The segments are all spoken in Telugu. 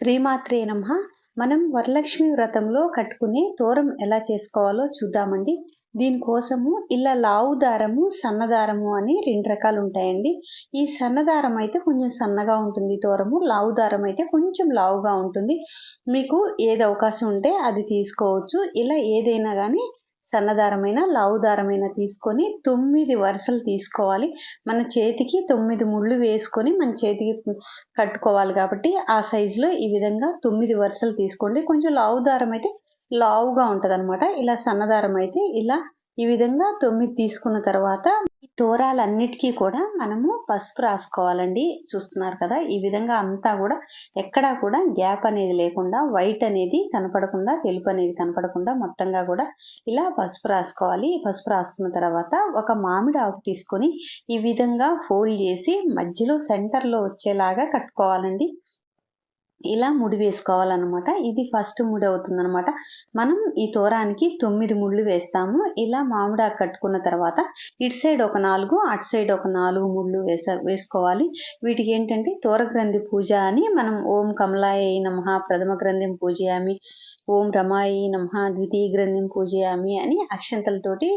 శ్రీమాత్రే నమ. మనం వరలక్ష్మి వ్రతంలో కట్టుకునే తోరం ఎలా చేసుకోవాలో చూద్దామండి. దీనికోసము ఇలా లావు దారము సన్నదారము అని రెండు రకాలు ఉంటాయండి ఈ సన్నదారం అయితే కొంచెం సన్నగా ఉంటుంది తోరము లావు దారం అయితే కొంచెం లావుగా ఉంటుంది. మీకు ఏది అవకాశం ఉంటే అది తీసుకోవచ్చు. ఇలా ఏదైనా కానీ సన్నదారమైన లావు దారమైన తీసుకొని తొమ్మిది వరుసలు తీసుకోవాలి. మన చేతికి తొమ్మిది ముళ్ళు వేసుకొని మన చేతికి కట్టుకోవాలి కాబట్టి ఆ సైజులో ఈ విధంగా తొమ్మిది వరుసలు తీసుకోండి. కొంచెం లావు దారం అయితే లావుగా ఉంటుంది అనమాట ఇలా సన్నదారం అయితే ఇలా ఈ విధంగా తొమ్మిది తీసుకున్న తర్వాత దూరాలన్నిటికీ కూడా మనము పసుపు రాసుకోవాలండి. చూస్తున్నారు కదా ఈ విధంగా అంతా కూడా ఎక్కడా కూడా గ్యాప్ అనేది లేకుండా వైట్ అనేది కనపడకుండా తెలుపు అనేది కనపడకుండా మొత్తంగా కూడా ఇలా పసుపు రాసుకోవాలి. పసుపు రాసుకున్న తర్వాత ఒక మామిడి ఆకు తీసుకొని ఈ విధంగా ఫోల్డ్ చేసి మధ్యలో సెంటర్లో వచ్చేలాగా కట్టుకోవాలండి. ఇలా ముడి వేసుకోవాలన్నమాట. ఇది ఫస్ట్ ముడి అవుతుందన్నమాట. మనం ఈ తోరానికి తొమ్మిది ముళ్ళు వేస్తాము. ఇలా మామిడాకు కట్టుకున్న తర్వాత ఇటు సైడ్ ఒక నాలుగు అటు సైడ్ ఒక నాలుగు ముళ్ళు వేస వేసుకోవాలి. వీటికి ఏంటంటే తోరగ్రంథి పూజ అని మనం ఓం కమలాయ నమ ప్రథమ గ్రంథిం పూజయామి ఓం రమాయి నమ ద్వితీయ గ్రంథిం పూజయామి అని అక్షంతలతోటి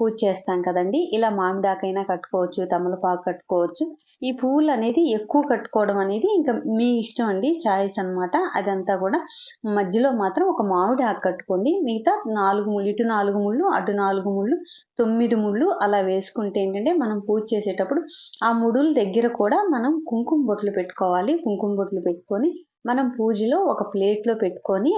పూజ చేస్తాం కదండి. ఇలా మామిడాకైనా కట్టుకోవచ్చు తమలపాకు కట్టుకోవచ్చు. ఈ పువ్వులు అనేది ఎక్కువ కట్టుకోవడం అనేది ఇంకా మీ ఇష్టం అండి. చాయ్ చాయిస్ అనమాట అదంతా కూడా మధ్యలో మాత్రం ఒక మామిడి ఆకు కట్టుకోండి. మిగతా నాలుగు ముళ్ళు ఇటు నాలుగు ముళ్ళు అటు నాలుగు ముళ్ళు తొమ్మిది ముళ్ళు అలా వేసుకుంటే ఏంటంటే మనం పూజ చేసేటప్పుడు ఆ ముడుల దగ్గర కూడా మనం కుంకుమ బొట్లు పెట్టుకోవాలి. కుంకుమ బొట్లు పెట్టుకొని మనం పూజలో ఒక ప్లేట్లో పెట్టుకొని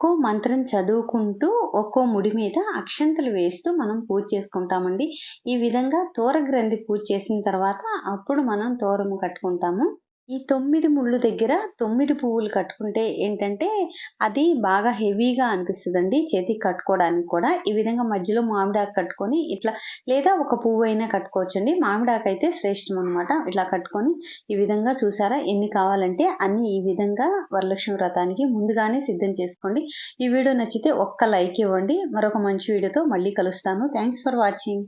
ఒక్కో మంత్రం చదువుకుంటూ ఒక్కో ముడి మీద అక్షంతలు వేస్తూ మనం పూజ చేసుకుంటామండి. ఈ విధంగా తోర గ్రంథి పూజ చేసిన తర్వాత అప్పుడు మనం తోరము కట్టుకుంటాము. ఈ తొమ్మిది ముళ్ళు దగ్గర తొమ్మిది పువ్వులు కట్టుకుంటే ఏంటంటే అది బాగా హెవీగా అనిపిస్తుందండి. చేతికి కట్టుకోవడానికి కూడా. ఈ విధంగా మధ్యలో మామిడాకు కట్టుకొని ఇట్లా లేదా ఒక పువ్వు అయినా కట్టుకోవచ్చండి. మామిడాకు అయితే శ్రేష్టం అనమాట ఇట్లా కట్టుకొని ఈ విధంగా చూసారా? ఎన్ని కావాలంటే అన్ని ఈ విధంగా వరలక్ష్మి వ్రతానికి ముందుగానే సిద్ధం చేసుకోండి. ఈ వీడియో నచ్చితే ఒక్క లైక్ ఇవ్వండి. మరొక మంచి వీడియోతో మళ్ళీ కలుస్తాను. Thanks for watching